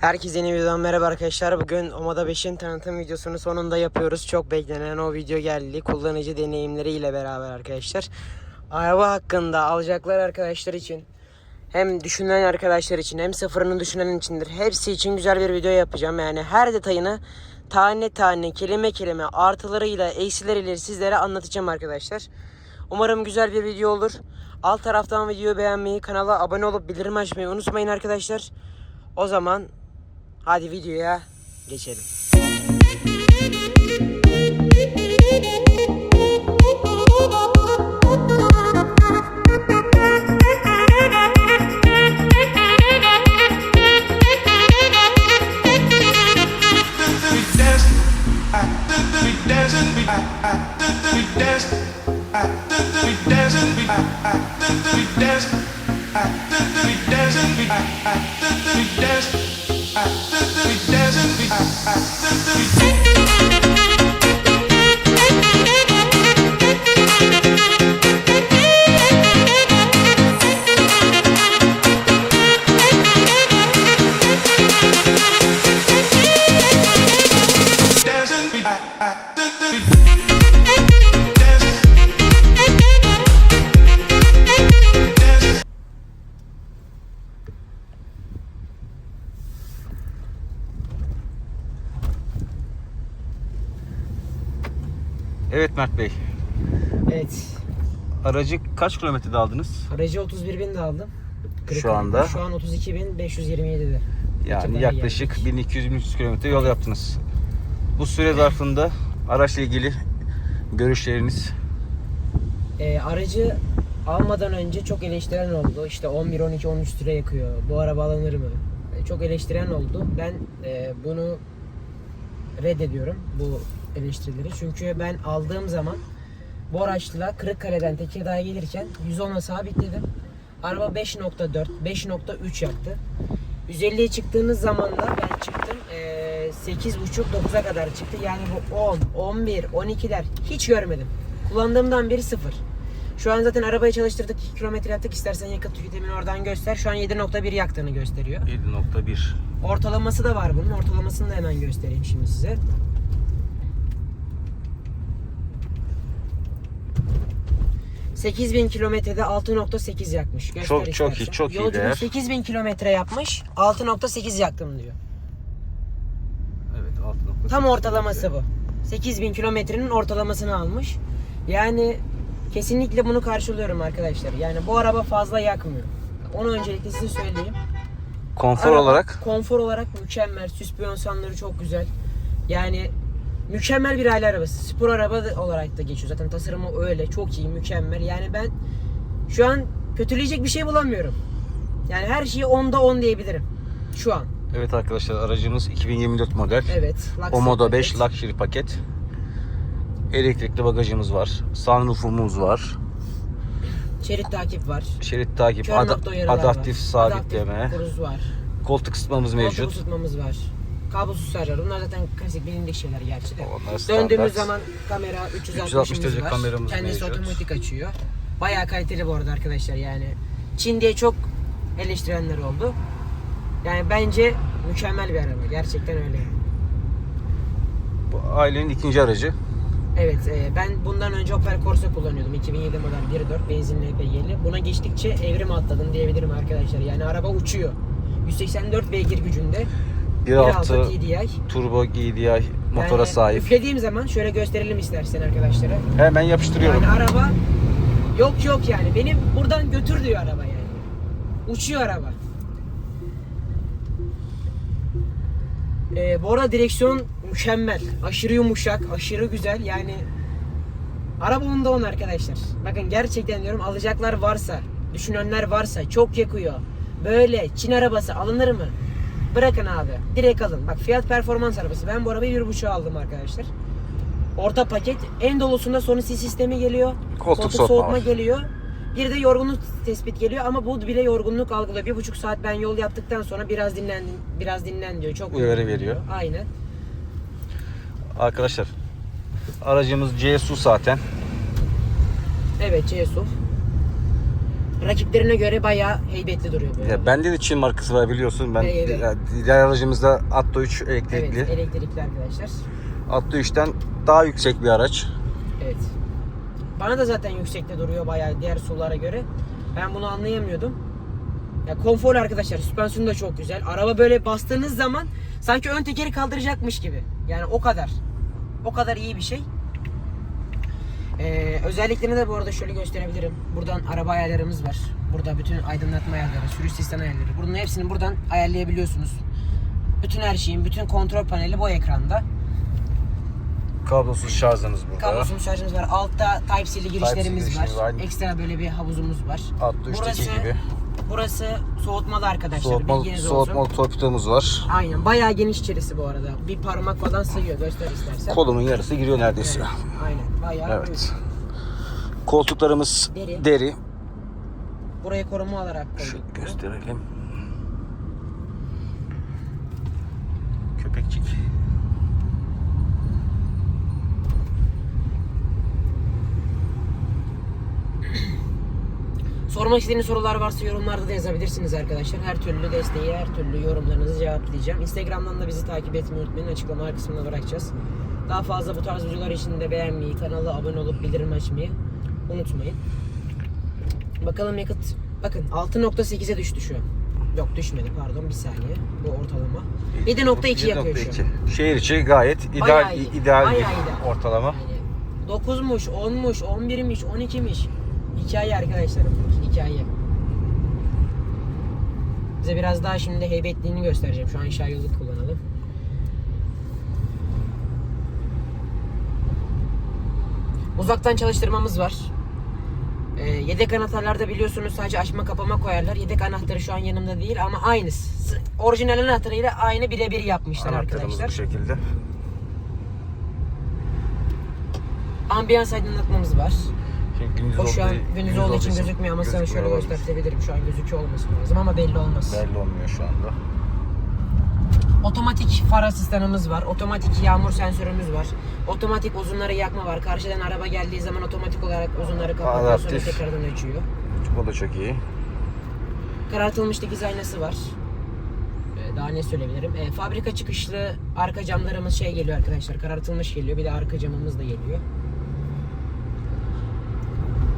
Herkese yeni videodan merhaba arkadaşlar. Bugün Omada 5'in tanıtım videosunu sonunda yapıyoruz. Çok beklenen o video geldi. Kullanıcı deneyimleri ile beraber arkadaşlar. Araba hakkında alacaklar arkadaşlar için hem düşünen arkadaşlar için hem sıfırını düşünen içindir. Hepsi için güzel bir video yapacağım. Yani her detayını tane tane kelime kelime artılarıyla eksileriyle sizlere anlatacağım arkadaşlar. Umarım güzel bir video olur. Alt taraftan videoyu beğenmeyi, kanala abone olup bildirim açmayı unutmayın arkadaşlar. O zaman hadi videoya geçelim. dancing, we Evet Mert Bey. Evet. Aracı kaç kilometrede aldınız? Aracı 31 bin de aldım. Şu anda? Şu an 32 bin 527'de. Yani yaklaşık geldik. 1200-1300 kilometre yol yaptınız. Bu süre zarfında araçla ilgili görüşleriniz Ee, aracı almadan önce çok eleştiren oldu. İşte 11, 12, 13 lira yakıyor. Bu araba alınır mı? Ee, Çok eleştiren oldu. Ben e, bunu reddediyorum bu eleştirileri. Çünkü ben aldığım zaman bu araçla Kırıkkale'den Tekirdağ'a gelirken 110'a sabitledim. Araba 5.4, 5.3 yaktı. 150'ye çıktığınız zaman da ben çıktım eee 8.5-9'a kadar çıktı. Yani bu 10, 11, 12'ler hiç görmedim. Kullandığımdan beri sıfır. Şu an zaten arabayı çalıştırdık 2 kilometre yaptık. İstersen yakıt tüketimini oradan göster. Şu an 7.1 yaktığını gösteriyor. 7.1 Ortalaması da var bunun. Ortalamasını da hemen göstereyim şimdi size. ...8000 kilometrede 6.8 yakmış. Göster Çok, çok istersen. iyi, çok iyi Yolculuk değer. 8000 kilometre yapmış... ...6.8 yaktım diyor. Evet 6.8 Tam ortalaması bu. 8000 kilometrenin ortalamasını almış. Yani... ...kesinlikle bunu karşılıyorum arkadaşlar. Yani bu araba fazla yakmıyor. Onu öncelikle size söyleyeyim. Konfor Araba olarak konfor olarak mükemmel. Süspansiyonları çok güzel. Yani mükemmel bir aile arabası. Spor araba olarak da geçiyor. Zaten tasarımı öyle. Çok iyi, mükemmel. Yani ben şu an kötüleyecek bir şey bulamıyorum. Yani her şeyi 10'da 10 diyebilirim. Şu an. Evet arkadaşlar aracımız 2024 model. Evet. Omoda 5 paket. Luxury paket. Elektrikli bagajımız var. Sunroofumuz var. Şerit takip var. Şerit takip, Kör uyarılar adaptif sabitleme, Adaptif kruz var. koltuk ısıtmamız Koltuk mevcut. ısıtmamız var. Kablosuz şarjlar. Bunlar zaten klasik bilindik şeyler gerçi de. Onlar standart. Döndüğümüz zaman kamera 360 360 derece var. kameramız Kendisi mevcut. otomatik açıyor. Bayağı kaliteli bu arada arkadaşlar yani. Çin diye çok eleştirenler oldu. Yani bence mükemmel bir araba. Gerçekten öyle. Bu ailenin ikinci aracı. Evet e, ben bundan önce Opel Corsa kullanıyordum. 2007 model 1.4 benzinli LPG'li. Buna geçtikçe evrim atladım diyebilirim arkadaşlar. Yani araba uçuyor. 184 beygir gücünde. 1.6 TDI. turbo GDI motora Yani sahip. Üflediğim zaman şöyle gösterelim istersen arkadaşlara. Hemen yapıştırıyorum. Yani araba yok yok yani. Benim buradan götür diyor araba yani. Uçuyor araba. Ee, bu arada direksiyon mükemmel. Aşırı yumuşak, aşırı güzel. Yani araba onda on arkadaşlar. Bakın gerçekten diyorum alacaklar varsa, düşünenler varsa çok yakıyor. Böyle Çin arabası alınır mı? Bırakın abi. Direkt alın. Bak fiyat performans arabası. Ben bu arabayı bir buçuğa aldım arkadaşlar. Orta paket. En dolusunda Sony C sistemi geliyor. Koltuk soğutma var. geliyor. Bir de yorgunluk tespit geliyor ama bu bile yorgunluk algılıyor. Bir buçuk saat ben yol yaptıktan sonra biraz dinlen, biraz dinlen diyor. Çok Uyarı veriyor. diyor. Aynen. Arkadaşlar aracımız CSU zaten. Evet CSUV. Rakiplerine göre bayağı heybetli duruyor araba. Ya bende de Çin markası var biliyorsun. Ben Evet. ya, diğer aracımızda Atto 3 Evet, elektrikli. elektrikli arkadaşlar. Atto 3'ten daha yüksek bir araç. Evet. Bana da zaten yüksekte duruyor bayağı diğer sulara göre. Ben bunu anlayamıyordum. Ya konfor arkadaşlar. Süspansiyonu da çok güzel. Araba böyle bastığınız zaman sanki ön tekeri kaldıracakmış gibi. Yani o kadar. O kadar iyi bir şey. Ee, özelliklerini de bu arada şöyle gösterebilirim. Buradan araba ayarlarımız var. Burada bütün aydınlatma ayarları, sürüş sistem ayarları. Bunun hepsini buradan ayarlayabiliyorsunuz. Bütün her şeyin, bütün kontrol paneli bu ekranda. Kablosuz şarjımız burada. Kablosuz şarjımız var. Altta Type-C'li girişlerimiz var. girişimiz var. Ekstra böyle bir havuzumuz var. Atto 3'teki gibi. Burası soğutmalı arkadaşlar. Soğutmalı, Bilginiz soğutmalı olsun. torpidomuz var. Aynen. Bayağı geniş içerisi bu arada. Bir parmak falan sığıyor. Göster istersen. Kolumun yarısı giriyor neredeyse. Evet, Aynen. Bayağı Evet. Koltuklarımız Deri. deri. büyük. Buraya koruma olarak Şu koyduk. gösterelim. Köpekçik. Sormak istediğiniz sorular varsa yorumlarda da yazabilirsiniz arkadaşlar. Her türlü desteği, her türlü yorumlarınızı cevaplayacağım. Instagram'dan da bizi takip etmeyi unutmayın. Açıklama kısmına bırakacağız. Daha fazla bu tarz videolar için de beğenmeyi, kanala abone olup bildirim açmayı unutmayın. Bakalım yakıt. Bakın 6.8'e düştü şu an. Yok düşmedi pardon bir saniye. Bu ortalama. 7.2 yapıyor şu an. 7.2. Şehir içi gayet ideal Bayağı iyi. ideal Bayağı bir ideal. ortalama. Yani 9'muş, 10'muş, 11'miş, 12'miş. Hikaye arkadaşlarım. Hikaye. Size biraz daha şimdi heybetliğini göstereceğim. Şu an aşağı yolu kullanalım. Uzaktan çalıştırmamız var. Ee, yedek anahtarlarda biliyorsunuz sadece açma kapama koyarlar. Yedek anahtarı şu an yanımda değil ama aynısı. Orijinal anahtarıyla aynı birebir yapmışlar Anahtarımız arkadaşlar. bu şekilde. Ambiyans aydınlatmamız var. Şimdi gündüz O şu an olduğu- gündüz olduğu için gözükmüyor ama sana şöyle olabilir. gösterebilirim. Şu an gözüküyor olması lazım ama belli olmaz. Belli olmuyor şu anda. Otomatik far asistanımız var. Otomatik yağmur sensörümüz var. Otomatik uzunları yakma var. Karşıdan araba geldiği zaman otomatik olarak uzunları kapatıyor sonra Adaptif. tekrardan açıyor. O da çok iyi. Karartılmış dikiz aynası var. Ee, Daha ne söyleyebilirim? Ee, fabrika çıkışlı arka camlarımız şey geliyor arkadaşlar. Karartılmış geliyor. Bir de arka camımız da geliyor.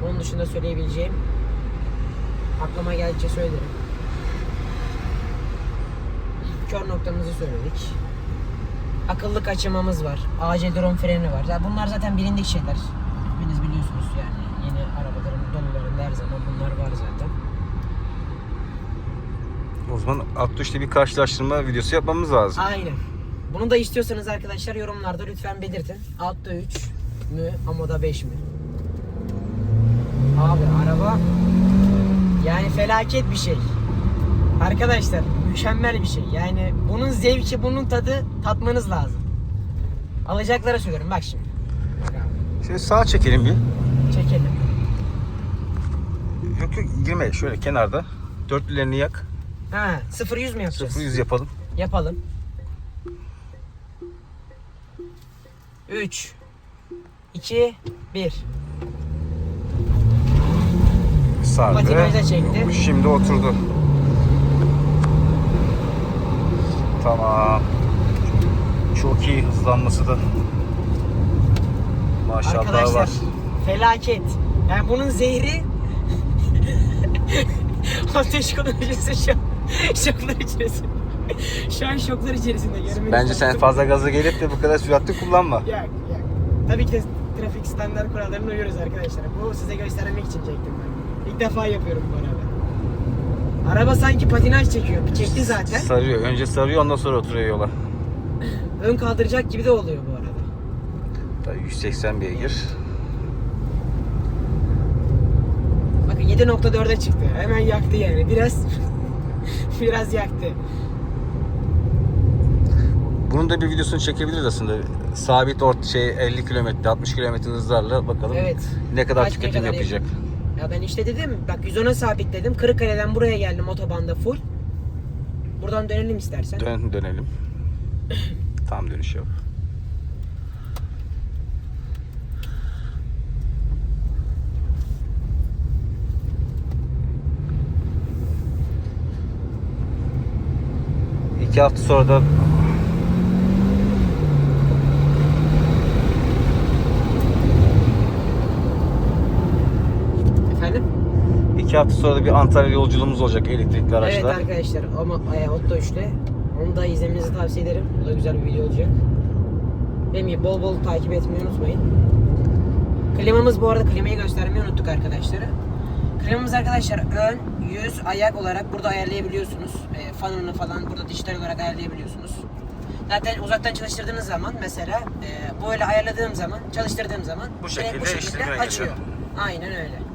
Onun dışında söyleyebileceğim aklıma geldikçe söylerim. Kör noktamızı söyledik. Akıllı kaçırmamız var. Acil drone freni var. Zaten bunlar zaten bilindik şeyler. Hepiniz biliyorsunuz yani. Yeni arabaların dolularında her zaman bunlar var zaten. O zaman işte bir karşılaştırma videosu yapmamız lazım. Aynen. Bunu da istiyorsanız arkadaşlar yorumlarda lütfen belirtin. Altta 3 mü, Amoda 5 mi? Abi araba yani felaket bir şey. Arkadaşlar mükemmel bir şey. Yani bunun zevki, bunun tadı tatmanız lazım. Alacaklara söylüyorum bak şimdi. Şimdi sağa çekelim bir. çekelim. Yok yok girme şöyle kenarda. Dörtlülerini yak. Ha, 0-100 mi yapacağız? 0 100 yapalım. Yapalım. 3 2 1 Sardı. Patinaja çekti. Şimdi oturdu. Tamam. Çok iyi hızlanması da. Maşallah Arkadaşlar var. felaket. Yani bunun zehri ateş konuşuyorsa şu an şoklar içerisinde. şu an şoklar içerisinde. görmeniz Bence sen lazım. fazla gaza gelip de bu kadar süratli kullanma. Yak yak. Tabii ki de trafik standart kurallarına uyuyoruz arkadaşlar. Bu size göstermek için çektim ben. İlk defa yapıyorum bu arada. Araba sanki patinaj çekiyor. Bir çekti zaten. Sarıyor. Önce sarıyor ondan sonra oturuyor yola. Ön kaldıracak gibi de oluyor bu arada. Tabii 180 beygir. Bakın 7.4'e çıktı. Hemen yaktı yani. Biraz biraz yaktı. Bunun da bir videosunu çekebiliriz aslında. Sabit ort şey 50 km, 60 km hızlarla bakalım Evet. ne kadar Kaç tüketim kadar yapacak. Ya ben işte dedim bak 110'a sabitledim. Kırıkkale'den buraya geldim otobanda full. Buradan dönelim istersen. Dön, dönelim. Tam dönüş yok. İki hafta sonra da iki hafta sonra da bir Antalya yolculuğumuz olacak elektrikli araçla. Evet arkadaşlar ama e, Otto 3'te. Onu da izlemenizi tavsiye ederim. Bu da güzel bir video olacak. Benim gibi bol bol takip etmeyi unutmayın. Klimamız bu arada klimayı göstermeyi unuttuk arkadaşlara. Klimamız arkadaşlar ön, yüz, ayak olarak burada ayarlayabiliyorsunuz. E, fanını falan burada dijital olarak ayarlayabiliyorsunuz. Zaten uzaktan çalıştırdığınız zaman mesela e, böyle ayarladığım zaman, çalıştırdığım zaman Bu şekilde bu şekilde açıyor. Aynen öyle.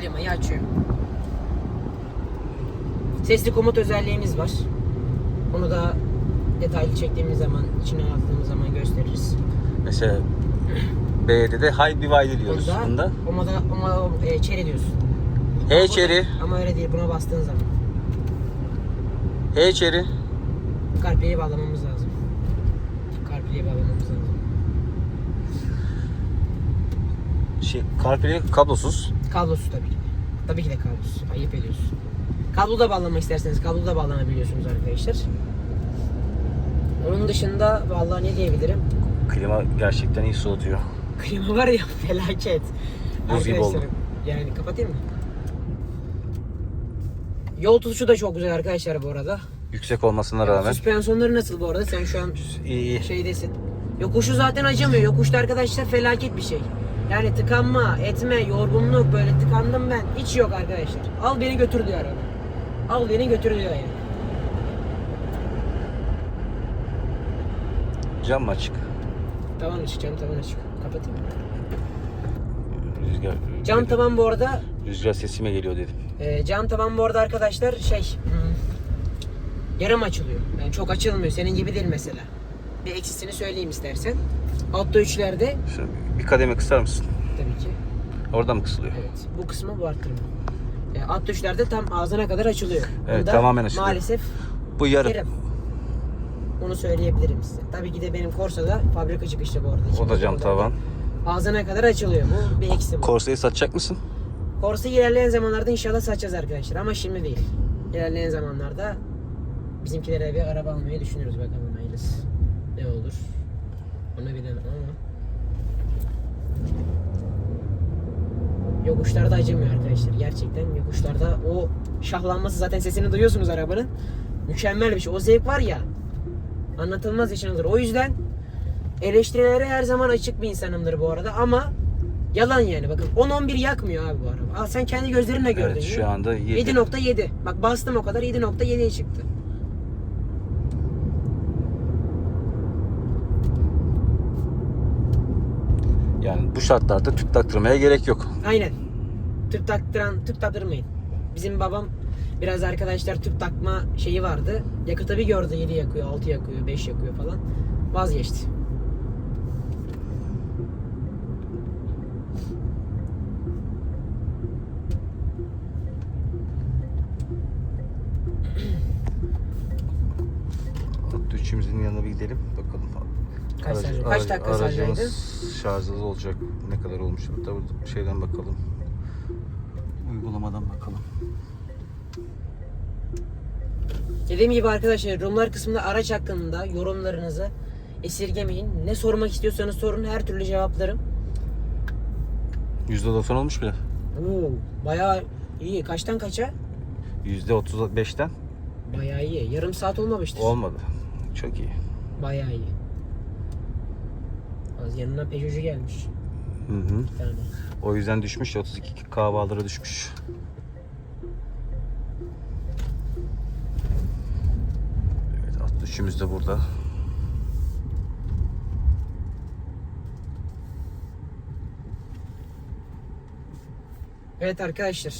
Klimayı açıyor. Sesli komut özelliğimiz var. Onu da detaylı çektiğimiz zaman, içine attığımız zaman gösteririz. Mesela B'de de High Divide diyoruz Onda, bunda. Oma da oma e, çeri diyorsun. Hey Bu- çeri, Ama öyle değil. Buna bastığın zaman hey çeri. CarPlay'i bağlamamız lazım. CarPlay'i bağlamamız lazım. Şey, CarPlay kablosuz. Kablosuz tabii ki. Tabii ki de kablosuz. Ayıp ediyorsun. Kablo da bağlamak isterseniz kablo da bağlanabiliyorsunuz arkadaşlar. Onun dışında vallahi ne diyebilirim? Klima gerçekten iyi soğutuyor. Klima var ya felaket. Buz gibi oldu. Yani kapatayım mı? Yol tutuşu da çok güzel arkadaşlar bu arada. Yüksek olmasına rağmen. Süspansiyonları nasıl bu arada? Sen şu an iyi. şeydesin. Yokuşu zaten acımıyor. Yokuşta arkadaşlar felaket bir şey. Yani tıkanma, etme, yorgunluk böyle tıkandım ben. Hiç yok arkadaşlar. Al beni götür diyor araba. Al beni götür diyor yani. Cam mı açık? Tavan açık, cam tavan açık. Kapatayım. Rüzgar, Cam tavan bu arada Rüzgar sesime geliyor dedim. e, cam tavan bu arada arkadaşlar şey yarım açılıyor. Yani çok açılmıyor. Senin gibi değil mesela. Bir eksisini söyleyeyim istersen. Altta üçlerde Şöyle bir kademe kısar mısın? tabii ki. Oradan mı kısılıyor? Evet. Bu kısmı bu arttırma. E, alt tuşlarda tam ağzına kadar açılıyor. Evet, Bunda tamamen açılıyor. Maalesef Bu yarım. yarım. Onu söyleyebilirim size. Tabii ki de benim Corsa'da fabrika çıkışlı bu arada. O da cam tavan. Ağzına kadar açılıyor. Bu bir eksi bu. Korsayı satacak mısın? Corsa ilerleyen zamanlarda inşallah satacağız arkadaşlar ama şimdi değil. İlerleyen zamanlarda bizimkilere bir araba almayı düşünüyoruz bakalım hayırlısı. Ne olur. Onu bilemem ama. Yokuşlarda acımıyor arkadaşlar. Gerçekten yokuşlarda o şahlanması zaten sesini duyuyorsunuz arabanın. Mükemmel bir şey. O zevk var ya. Anlatılmaz yaşanılır. O yüzden eleştirilere her zaman açık bir insanımdır bu arada ama yalan yani bakın 10-11 yakmıyor abi bu araba. Al sen kendi gözlerinle gördün. Evet şu anda 7. 7.7. Bak bastım o kadar 7.7'ye çıktı. Yani bu şartlarda tüp taktırmaya gerek yok. Aynen. Tüp taktıran, tüp taktırmayın. Bizim babam biraz arkadaşlar tüp takma şeyi vardı. Yakıtı bir gördü 7 yakıyor, 6 yakıyor, 5 yakıyor falan. Vazgeçti. Hatta üçümüzün yanına bir gidelim bakalım. Kaç şarj- kaç dakika şarjdaydı? şarjlı olacak. Ne kadar olmuş? Hatta burada şeyden bakalım. Uygulamadan bakalım. Dediğim gibi arkadaşlar yorumlar kısmında araç hakkında yorumlarınızı esirgemeyin. Ne sormak istiyorsanız sorun her türlü cevaplarım. %90 olmuş bile. Oo, bayağı iyi. Kaçtan kaça? %35'ten Bayağı iyi. Yarım saat olmamıştır. olmadı. Çok iyi. Bayağı iyi. Az yanına Peugeot'cu gelmiş. Hı hı. Bir tane. O yüzden düşmüş. 32 kahvalara düşmüş. Evet, at düşümüz de burada. Evet arkadaşlar.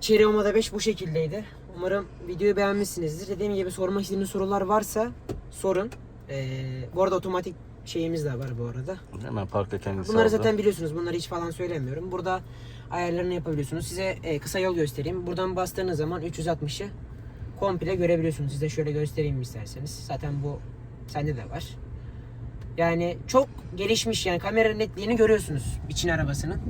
Cherry Omada 5 bu şekildeydi. Umarım videoyu beğenmişsinizdir. Dediğim gibi sormak istediğiniz sorular varsa sorun. Ee, bu arada otomatik şeyimiz de var bu arada. Hemen parkta kendisi Bunları aldı. zaten biliyorsunuz. Bunları hiç falan söylemiyorum. Burada ayarlarını yapabiliyorsunuz. Size e, kısa yol göstereyim. Buradan bastığınız zaman 360'ı komple görebiliyorsunuz. Size şöyle göstereyim isterseniz. Zaten bu sende de var. Yani çok gelişmiş yani kamera netliğini görüyorsunuz için arabasının.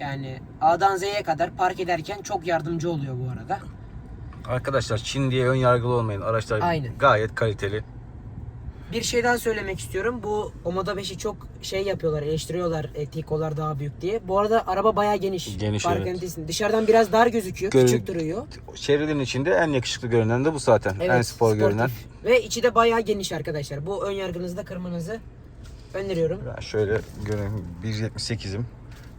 Yani A'dan Z'ye kadar park ederken çok yardımcı oluyor bu arada. Arkadaşlar Çin diye ön yargılı olmayın. Araçlar Aynen. gayet kaliteli. Bir şey daha söylemek istiyorum. Bu Omoda 5'i çok şey yapıyorlar, eleştiriyorlar e, Tiko'lar daha büyük diye. Bu arada araba bayağı geniş. Geniş, evet. Dışarıdan biraz dar gözüküyor, Gör- küçük duruyor. Şeridin içinde en yakışıklı görünen de bu zaten. en spor sportif. görünen. Ve içi de bayağı geniş arkadaşlar. Bu ön yargınızı da kırmanızı öneriyorum. Ben şöyle göreyim 1.78'im.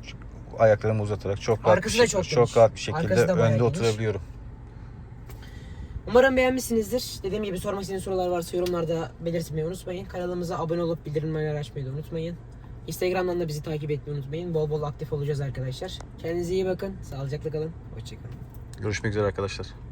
Şu Ayaklarımı uzatarak çok rahat, Arkası bir, da şekilde- çok çok geniş. rahat bir şekilde Arkası da bayağı önde geniş. oturabiliyorum. Umarım beğenmişsinizdir. Dediğim gibi sormak istediğiniz sorular varsa yorumlarda belirtmeyi unutmayın. Kanalımıza abone olup bildirimleri açmayı da unutmayın. Instagram'dan da bizi takip etmeyi unutmayın. Bol bol aktif olacağız arkadaşlar. Kendinize iyi bakın. Sağlıcakla kalın. Hoşçakalın. Görüşmek üzere arkadaşlar.